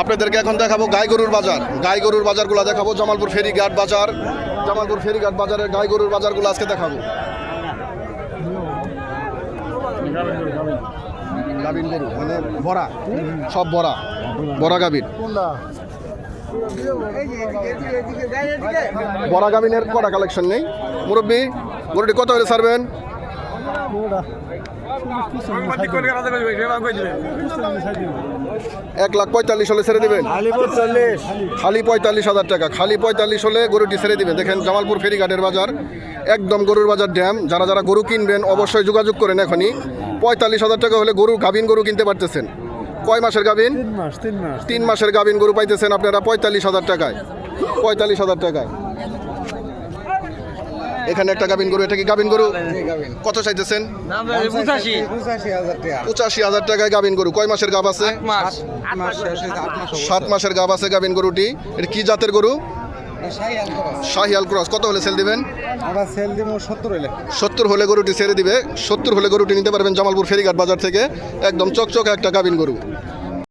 আপনাদেরকে এখন দেখাবো গাই গরুর বাজার। গাই গরুর বাজারগুলো দেখাবো। জামালপুর ফেরিঘাট বাজার। জামালপুর ফেরিঘাট বাজারের গাই গরুর বাজারগুলো আজকে দেখাবো। গাবিন গরু মানে ভরা সব ভরা ভরা গাবিন বড়া গাবিনের কটা কালেকশন নেই? মুরব্বী, গরুটি কত হলে ছাড়বেন? এক লাখ পঁয়তাল্লিশ হলে ছেড়ে দেবেন? খালি পঁয়তাল্লিশ। হাজার টাকা। খালি পঁয়তাল্লিশ হলে গরুটি ছেড়ে দেবেন। দেখেন জামালপুর ফেরিঘাটের বাজার একদম গরুর বাজার ড্যাম। যারা যারা গরু কিনবেন অবশ্যই যোগাযোগ করেন এখনই। পঁয়তাল্লিশ হাজার টাকা হলে গরু গাভিন গরু কিনতে পারতেছেন। কয় মাসের গাভিন? তিন মাস তিন মাস। তিন মাসের গাভিন গরু পাইতেছেন আপনারা পঁয়তাল্লিশ হাজার টাকায়। পঁয়তাল্লিশ হাজার টাকায়। এখানে একটা গাভিন গরু এটা কি গাবিন গরু? কত চাইতেছেন? পঁচাশি। হাজার টাকায় গাভিন গরু। কয় মাসের গাব আছে? মাস আট মাস। শেষ হয়েছে, আট মাস হবে। সাত মাসের গাব আছে গাভিন গরুটি। এটা কি জাতের গরু। শাহিয়াল ক্রস। কত হলে সেল দিবেন? আমরা সেল দিব সত্তর হইলে সত্তর হলে গরুটি ছেড়ে দিবে। সত্তর হলে গরুটি নিতে পারবেন জামালপুর ফেরিঘাট বাজার থেকে। একদম চকচকে একটা গাভিন গরু।